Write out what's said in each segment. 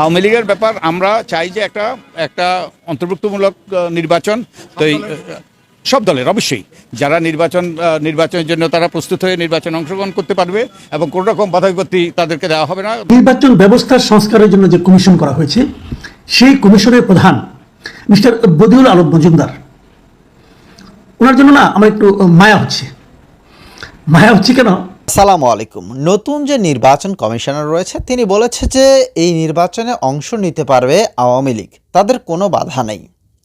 আওয়ামী লীগের ব্যাপার আমরা চাই যে একটা একটা অন্তর্ভুক্তমূলক নির্বাচন। তো সব দলের অবশ্যই। যারা নির্বাচন নির্বাচনের জন্য তারা প্রস্তুত হয়ে নির্বাচন অংশগ্রহণ করতে পারবে এবং কোনো রকম বাধা বিপত্তি তাদেরকে দেওয়া হবে না। নির্বাচন ব্যবস্থার সংস্কারের জন্য যে কমিশন করা হয়েছে সেই কমিশনের প্রধান মিস্টার বদিউল আলম মজুমদার। ওনার জন্য না আমার একটু মায়া হচ্ছে। মায়া হচ্ছে কেন? আসসালামু আলাইকুম। নতুন যে নির্বাচন কমিশনার রয়েছে, তিনি বলেছে যে এই নির্বাচনে অংশ নিতে পারবে আওয়ামী লীগ। তাদের কোনো বাধা নেই।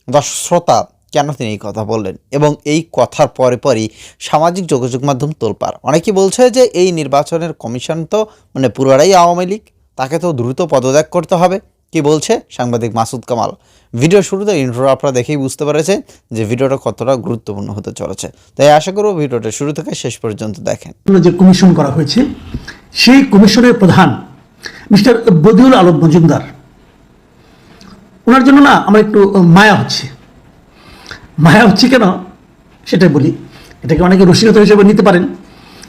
দর্শক শ্রোতা, কেন তিনি এই কথা বললেন? এবং এই কথার পরে পরই সামাজিক যোগাযোগ মাধ্যম তোলপার অনেকেই বলছে যে এই নির্বাচনের কমিশন তো মানে পুরোটাই আওয়ামী লীগ, তাকে তো দ্রুত পদত্যাগ করতে হবে। কি বলছে? সাংবাদিক মাসুদ কামাল। ভিডিও শুরুতে ইন্ট্রো আপনারা দেখেই বুঝতে পেরেছেন যে ভিডিওটা কতটা গুরুত্বপূর্ণ হতে চলেছে। তাই আশা করব ভিডিওটা শুরু থেকে শেষ পর্যন্ত দেখেন। যে কমিশন করা হয়েছে, সেই কমিশনের প্রধান মিস্টার বদিউল আলম মজুমদার। ওনার জন্য না আমার একটু মায়া হচ্ছে। মায়া হচ্ছে কেন? সেটাই বলি। এটাকে অনেকে রসিকতা হিসেবে নিতে পারেন।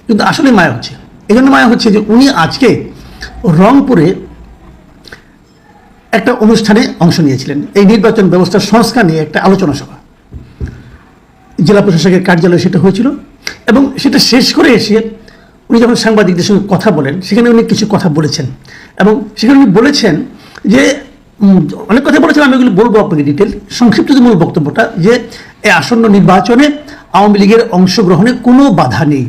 কিন্তু আসলে মায়া হচ্ছে। এই জন্য মায়া হচ্ছে যে উনি আজকে রংপুরে একটা অনুষ্ঠানে অংশ নিয়েছিলেন। এই নির্বাচন ব্যবস্থার সংস্কার নিয়ে একটা আলোচনা সভা। জেলা প্রশাসকের কার্যালয়ে সেটা হয়েছিল এবং সেটা শেষ করে এসে উনি যখন সাংবাদিকদের সঙ্গে কথা বলেন, সেখানে উনি কিছু কথা বলেছেন এবং সেখানে উনি বলেছেন যে অনেক কথা বলেছেন, আমি এগুলো বলব আপনাকে ডিটেল সংক্ষিপ্ত মূল বক্তব্যটা যে এই আসন্ন নির্বাচনে আওয়ামী লীগের অংশগ্রহণে কোনো বাধা নেই।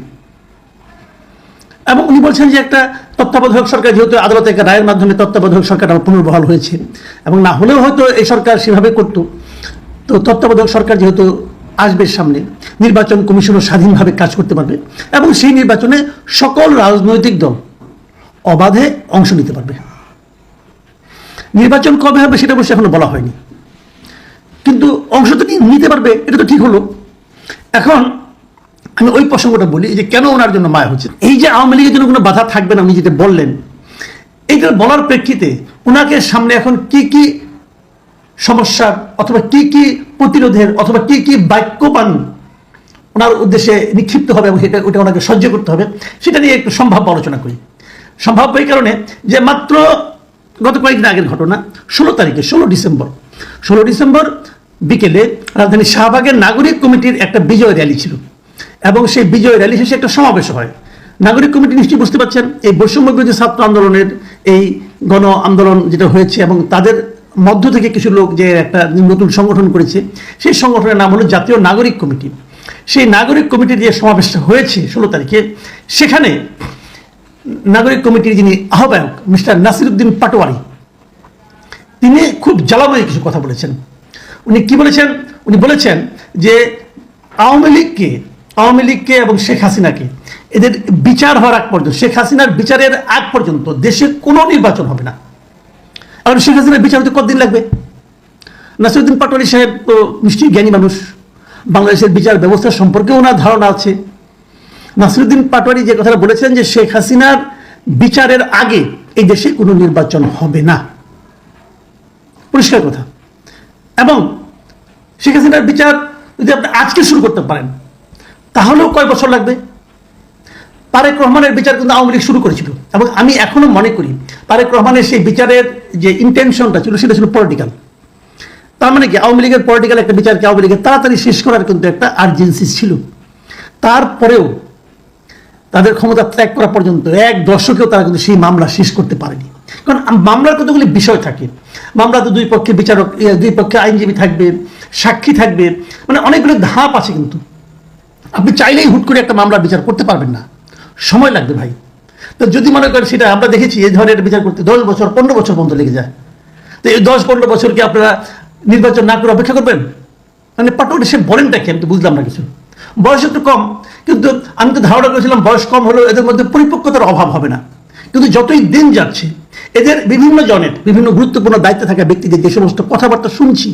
এবং উনি বলছেন যে একটা তত্ত্বাবধায়ক সরকার যেহেতু আদালতে একটা রায়ের মাধ্যমে তত্ত্বাবধায়ক সরকার পুনর্বহাল হয়েছে, এবং না হলেও হয়তো এই সরকার সেভাবে করত। তো তত্ত্বাবধায়ক সরকার যেহেতু আসবে সামনে, নির্বাচন কমিশনও স্বাধীনভাবে কাজ করতে পারবে, এবং সেই নির্বাচনে সকল রাজনৈতিক দল অবাধে অংশ নিতে পারবে। নির্বাচন কবে হবে সেটা অবশ্যই এখনও বলা হয়নি। কিন্তু অংশ তো নিতে পারবে, এটা তো ঠিক হলো। এখন আমি ওই প্রসঙ্গটা বলি যে কেন ওনার জন্য মায়া হচ্ছে? এই যে আওয়ামী লীগের জন্য কোনো বাধা থাকবে না, উনি যেটা বললেন, এইটা বলার প্রেক্ষিতে ওনাকে সামনে এখন কি কি সমস্যার অথবা কি কি প্রতিরোধের অথবা কি কি বাক্যবান ওনার উদ্দেশ্যে নিক্ষিপ্ত হবে এবং সেটা ওটা ওনাকে সহ্য করতে হবে, সেটা নিয়ে একটু সম্ভাব্য আলোচনা করি। সম্ভাব্য এই কারণে যে মাত্র গত কয়েকদিন আগের ঘটনা, ষোলো তারিখে, ষোলো ডিসেম্বর। ষোলো ডিসেম্বর বিকেলে রাজধানী শাহবাগের নাগরিক কমিটির একটা বিজয় র্যালি ছিল। এবং সেই বিজয় র্যালি শেষে একটা সমাবেশ হয়। নাগরিক কমিটি নিশ্চয়ই বুঝতে পারছেন, এই বৈষম্য বিরোধী ছাত্র আন্দোলনের এই গণ আন্দোলন যেটা হয়েছে এবং তাদের মধ্য থেকে কিছু লোক যে একটা নতুন সংগঠন করেছে, সেই সংগঠনের নাম হলো জাতীয় নাগরিক কমিটি। সেই নাগরিক কমিটির যে সমাবেশটা হয়েছে ষোলো তারিখে, সেখানে নাগরিক কমিটির যিনি আহ্বায়ক মিস্টার নাসিরুদ্দিন পাটোয়ারি, তিনি খুব জ্বালাময় কিছু কথা বলেছেন। উনি কি বলেছেন? উনি বলেছেন যে আওয়ামী লীগকে আওয়ামী লীগকে এবং শেখ হাসিনাকে এদের বিচার হওয়ার আগ পর্যন্ত, শেখ হাসিনার বিচারের আগ পর্যন্ত দেশে কোনো নির্বাচন হবে না। আর শেখ হাসিনার বিচার হতে কতদিন লাগবে? নাসিরুদ্দিন পাটোয়ারি সাহেব তো নিশ্চয়ই জ্ঞানী মানুষ। বাংলাদেশের বিচার ব্যবস্থা সম্পর্কে ওনার ধারণা আছে। নাসিরুদ্দিন পাটোয়ারি যে কথাটা বলেছেন যে শেখ হাসিনার বিচারের আগে এই দেশে কোনো নির্বাচন হবে না। পরিষ্কার কথা। এবং শেখ হাসিনার বিচার যদি আপনি আজকে শুরু করতে পারেন তাহলেও কয় বছর লাগবে? তারেক রহমানের বিচার কিন্তু আওয়ামী লীগ শুরু করেছিল। এবং আমি এখনও মনে করি, তারেক রহমানের সেই বিচারের যে ইন্টেনশনটা ছিল, সেটা ছিল পলিটিক্যাল তার মানে কি? আওয়ামী লীগের পলিটিক্যাল একটা বিচারকে আওয়ামী লীগের তাড়াতাড়ি শেষ করার কিন্তু একটা আর্জেন্সি ছিল। তারপরেও তাদের ক্ষমতা ত্যাগ করা পর্যন্ত এক দশকেও তারা কিন্তু সেই মামলা শেষ করতে পারেনি। কারণ মামলার কতগুলি বিষয় থাকে? মামলাতে দুই পক্ষে বিচারক দুই পক্ষে আইনজীবী থাকবে, সাক্ষী থাকবে মানে অনেকগুলো ধাপ আছে কিন্তু। আপনি চাইলেই হুট করে একটা মামলার বিচার করতে পারবেন না। সময় লাগবে ভাই। তো যদি মনে করেন সেটা আমরা দেখেছি, এই ধরনের বিচার করতে দশ বছর, পনেরো বছর পর্যন্ত লেগে যায়। তো এই দশ, পনেরো বছর কি আপনারা নির্বাচন না করে অপেক্ষা করবেন? মানে পাটোয়ারি সে বলেনটা কি? আমি তো বুঝলাম না কিছু। বয়স একটু কম, কিন্তু আমি তো ধারণা করেছিলাম বয়স কম হলেও এদের মধ্যে পরিপক্কতার অভাব হবে না। কিন্তু যতই দিন যাচ্ছে, এদের বিভিন্ন জনের বিভিন্ন গুরুত্বপূর্ণ দায়িত্বে থাকা ব্যক্তিদের যে সমস্ত কথাবার্তা শুনছি,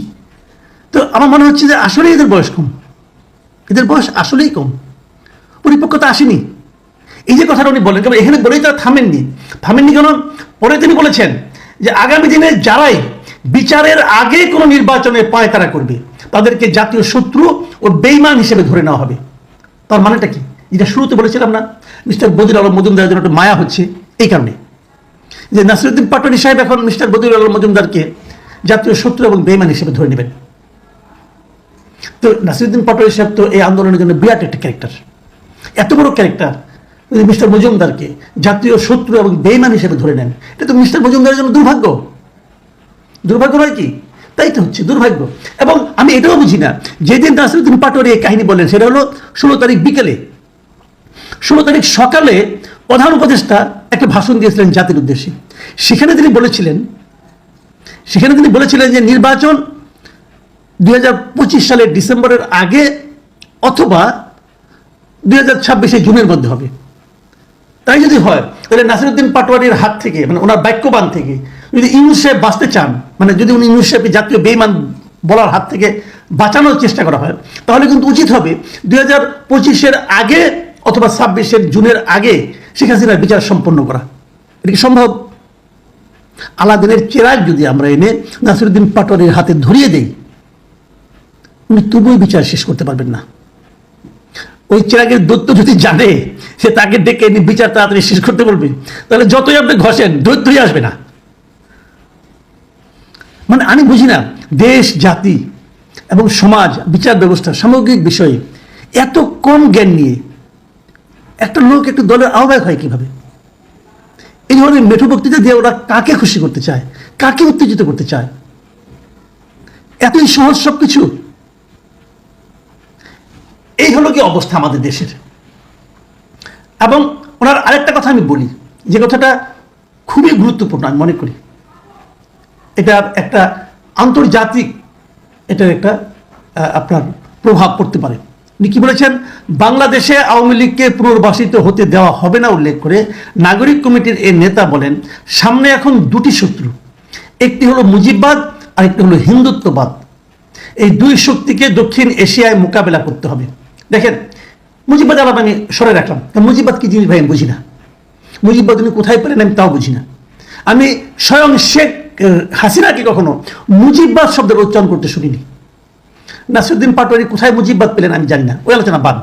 তো আমার মনে হচ্ছে যে আসলেই এদের বয়স কম। এদের বয়স আসলেই কম। পরিপক্কতা আসেনি। এই যে কথাটা উনি বলেন কারণ এখানে বলেই তারা থামেননি। থামেননি কেন? পরে তিনি বলেছেন যে আগামী দিনে যারাই বিচারের আগে কোনো নির্বাচনে পায় তারা করবে। তাদেরকে জাতীয় শত্রু ও বেইমান হিসেবে ধরে নেওয়া হবে। তার মানেটা কি? যেটা শুরুতে বলেছিলাম না, মিস্টার বদির আলম মজুমদারের জন্য একটা মায়া হচ্ছে এই কারণে। যে নাসিরুদ্দিন পাটোয়ারি সাহেব এখন মিস্টার বদিউল আলম মজুমদারকে জাতীয় শত্রু এবং বেইমান হিসেবে ধরে নেবেন। তো নাসিরুদ্দিন পাটোয়ারি সাহেব তো এই আন্দোলনের জন্য বিরাট একটা ক্যারেক্টার এত বড় ক্যারেক্টার মিস্টার মজুমদারকে জাতীয় শত্রু এবং বেইমান হিসেবে ধরে নেন। এটা তো মিস্টার মজুমদারের জন্য দুর্ভাগ্য। দুর্ভাগ্য নয় কি? তাই তো হচ্ছে দুর্ভাগ্য। এবং আমি এটাও বুঝি না, যেদিন নাসিরুদ্দিন পাটোয়ারি এই কাহিনী বললেন, সেটা হলো ষোলো তারিখ বিকেলে। ষোলো তারিখ সকালে প্রধান উপদেষ্টা একটা ভাষণ দিয়েছিলেন জাতির উদ্দেশ্যে। সেখানে তিনি বলেছিলেন, সেখানে তিনি বলেছিলেন যে নির্বাচন দুই সালের ডিসেম্বরের আগে অথবা দুই হাজার ছাব্বিশে জুনের মধ্যে হবে। তাই যদি হয়, তাহলে নাসিরুদ্দিন পাটোয়ারির হাত থেকে মানে ওনার বাক্যবান থেকে, যদি ইউনুস বাঁচতে চান মানে যদি উনি ইউনুস জাতীয় বেইমান বলার হাত থেকে বাঁচানোর চেষ্টা করা হয়, তাহলে কিন্তু উচিত হবে দুই হাজার পঁচিশের আগে অথবা ছাব্বিশের জুনের আগে শেখ হাসিনার বিচার সম্পন্ন করা। এটা কি সম্ভব? আলাদিনের চেরাগ যদি আমরা এনে নাসিরুদ্দিন পাটোয়ারির হাতে ধরিয়ে দেই উনি তবুই বিচার শেষ করতে পারবেন না। ওই চেরাগের দৈত্য যদি জানে, সে তাকে ডেকে বিচার তাড়াতাড়ি শেষ করতে বলবে, তাহলে যতই আপনি ঘষেন, দৈত্যই আসবে না। মানে আমি বুঝি না, দেশ, জাতি এবং সমাজ, বিচার ব্যবস্থা, সামগ্রিক বিষয়ে, এত কম জ্ঞান নিয়ে একটা লোক একটু দলের আহ্বায়ক হয় কীভাবে? এই ধরনের মেঠো বক্তৃতা দিয়ে ওরা কাকে খুশি করতে চায়, কাকে উত্তেজিত করতে চায়? এতই সহজ সব কিছু এই হলো কি অবস্থা আমাদের দেশের। এবং ওনার আরেকটা কথা আমি বলি, যে কথাটা খুবই গুরুত্বপূর্ণ আমি মনে করি। এটার একটা আন্তর্জাতিক, এটার একটা আপনার প্রভাব পড়তে পারে। উনি কি বলেছেন? বাংলাদেশে আওয়ামী লীগকে পুনর্বাসিত হতে দেওয়া হবে না উল্লেখ করে নাগরিক কমিটির এই নেতা বলেন, সামনে এখন দুটি শত্রু। একটি হলো মুজিববাদ আর একটি হলো হিন্দুত্ববাদ। এই দুই শক্তিকে দক্ষিণ এশিয়ায় মোকাবেলা করতে হবে। দেখেন, মুজিববাদ আলাপ আমি সরে রাখলাম। কারণ মুজিববাদ কি জিনিস ভাই, আমি বুঝি না। মুজিববাদ উনি কোথায় পেলেন, আমি তাও বুঝি না। আমি স্বয়ং শেখ হাসিনাকে কখনো মুজিববাদ শব্দের উচ্চারণ করতে শুনিনি। নাসিরুদ্দিন পাটোয়ারি কোথায় মুজিববাদ পেলেন, আমি জানি না। ওই আলোচনা বাদ।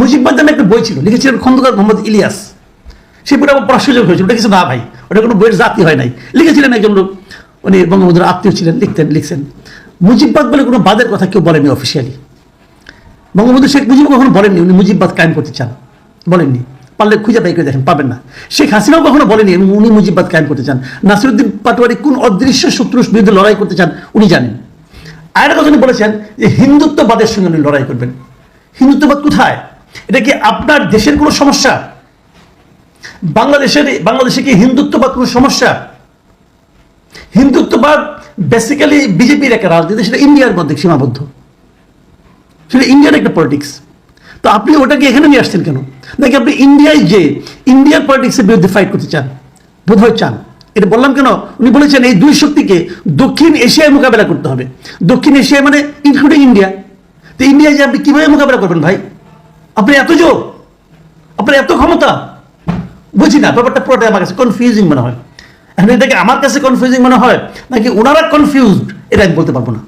মুজিববাদ নামে একটা বই ছিল, লিখেছিলেন খন্দকার মোহাম্মদ ইলিয়াস। সে বইটা আমার পড়ার সুযোগ হয়েছিল, ওটা কিছু না ভাই, ওটা কোনো বইয়ের জাতি হয় নাই। লিখেছিলেন একজন লোক, উনি বঙ্গবন্ধুর আত্মীয় ছিলেন, লিখতেন, লিখছেন। মুজিববাদ বলে কোনো বাদের কথা কেউ বলেনি অফিসিয়ালি বঙ্গবন্ধু শেখ মুজিব কখনো বলেননি, উনি মুজিববাদ কায়েম করতে চান। বলেননি। পারলে খুঁজে বাই করে দেখেন, পাবেন না। শেখ হাসিনাও কখনো বলেনি উনি মুজিববাদ কায়েম করতে চান। নাসিরুদ্দিন পাটোয়ারি কোন অদৃশ্য শত্রুর বিরুদ্ধে লড়াই করতে চান, উনি জানেন। আর কথা উনি বলেছেন যে হিন্দুত্ববাদের সঙ্গে উনি লড়াই করবেন। হিন্দুত্ববাদ কোথায়? এটা কি আপনার দেশের কোনো সমস্যা? বাংলাদেশের, বাংলাদেশে কি হিন্দুত্ববাদ কোনো সমস্যা? হিন্দুত্ববাদ বেসিক্যালি বিজেপির একটা রাজনীতি, সেটা ইন্ডিয়ার মধ্যে সীমাবদ্ধ। সেটা ইন্ডিয়ান একটা পলিটিক্স তো আপনি ওটাকে এখানে নিয়ে আসছেন কেন? নাকি আপনি ইন্ডিয়ায় যে ইন্ডিয়ান পলিটিক্সের বিরুদ্ধে ফাইট করতে চান, বোধহয় চান? এটা বললাম কেন? উনি বলেছেন এই দুই শক্তিকে দক্ষিণ এশিয়ায় মোকাবেলা করতে হবে। দক্ষিণ এশিয়া মানে ইনক্লুডিং ইন্ডিয়া তো ইন্ডিয়ায় যে আপনি কীভাবে মোকাবেলা করবেন ভাই? আপনি এত জোর? আপনার এত ক্ষমতা? বুঝি না, ব্যাপারটা পুরোটাই আমার কাছে কনফিউজিং মনে হয়। এখন এটাকে আমার কাছে কনফিউজিং মনে হয়, নাকি ওনারা কনফিউজড এটা আমি বলতে পারব না।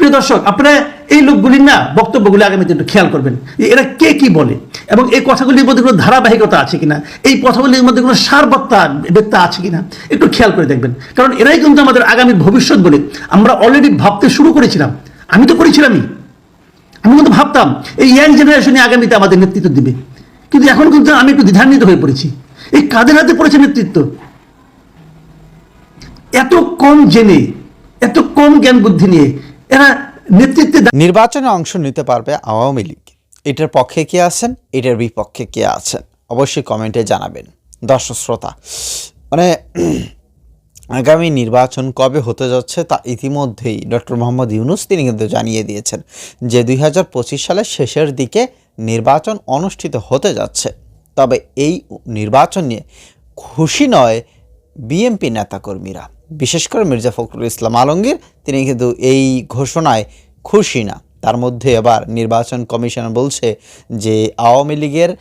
প্রিয় দর্শক, আপনারা এই লোকগুলির না বক্তব্যগুলি আগামীতে একটু খেয়াল করবেন যে এরা কে কি বলে এবং এই কথাগুলির মধ্যে কোনো ধারাবাহিকতা আছে কিনা, এই কথাগুলির মধ্যে কোনো সারবত্তা ব্যক্তা আছে কিনা একটু খেয়াল করে দেখবেন। কারণ এরাই কিন্তু আমাদের আগামী ভবিষ্যৎ বলে আমরা অলরেডি ভাবতে শুরু করেছিলাম। আমি তো করেছিলামই। আমি কিন্তু ভাবতাম, এই ইয়াং জেনারেশনে আগামীতে আমাদের নেতৃত্ব দিবে। কিন্তু এখন কিন্তু আমি একটু দ্বিধান্বিত হয়ে পড়েছি। এই কাদের হাতে পড়েছে নেতৃত্ব? এত কম জেনে, এত কম জ্ঞান বুদ্ধি নিয়ে এরা নেতৃত্বে নির্বাচনে অংশ নিতে পারবে আওয়ামী লীগ। এটার পক্ষে কে আছেন? এটার বিপক্ষে কে আছেন? অবশ্যই কমেন্টে জানাবেন। দর্শক শ্রোতা মানে আগামী নির্বাচন কবে হতে যাচ্ছে তা ইতিমধ্যেই ডক্টর মোহাম্মদ ইউনুস তিনি কিন্তু জানিয়ে দিয়েছেন যে দুই হাজার পঁচিশ সালের শেষের দিকে নির্বাচন অনুষ্ঠিত হতে যাচ্ছে। তবে এই নির্বাচন নিয়ে খুশি নয় বিএনপি নেতাকর্মীরা। বিশেষ করে মির্জা ফখরুল ইসলাম আলমগীর, তিনি কিন্তু এই ঘোষণায় খুশি না। তার মধ্যে এবার নির্বাচন কমিশন বলছে যে, আওয়ামী লীগের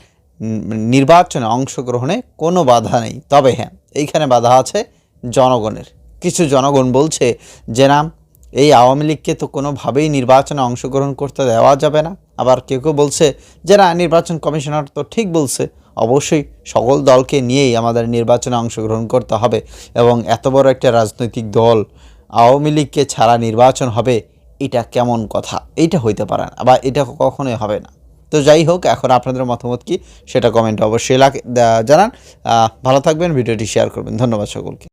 নির্বাচনে অংশগ্রহণে কোনো বাধা নেই। তবে হ্যাঁ এইখানে বাধা আছে জনগণের। কিছু জনগণ বলছে যে, না, এই আওয়ামী লীগকে তো কোনোভাবেই নির্বাচনে অংশগ্রহণ করতে দেওয়া যাবে না। আবার কেউ কেউ বলছে যে, না, নির্বাচন কমিশনার তো ঠিক বলছে। অবশ্যই সকল দলকে নিয়েই আমাদের নির্বাচনে অংশগ্রহণ করতে হবে এবং এত বড় একটা রাজনৈতিক দল আওয়ামী লীগকে ছাড়া নির্বাচন হবে, এটা কেমন কথা? এটা হইতে পারে না বা এটা কখনোই হবে না। তো যাই হোক, এখন আপনাদের মতামত কি? সেটা কমেন্টে অবশ্যই জানান। ভালো থাকবেন, ভিডিওটি শেয়ার করবেন। ধন্যবাদ সকলকে।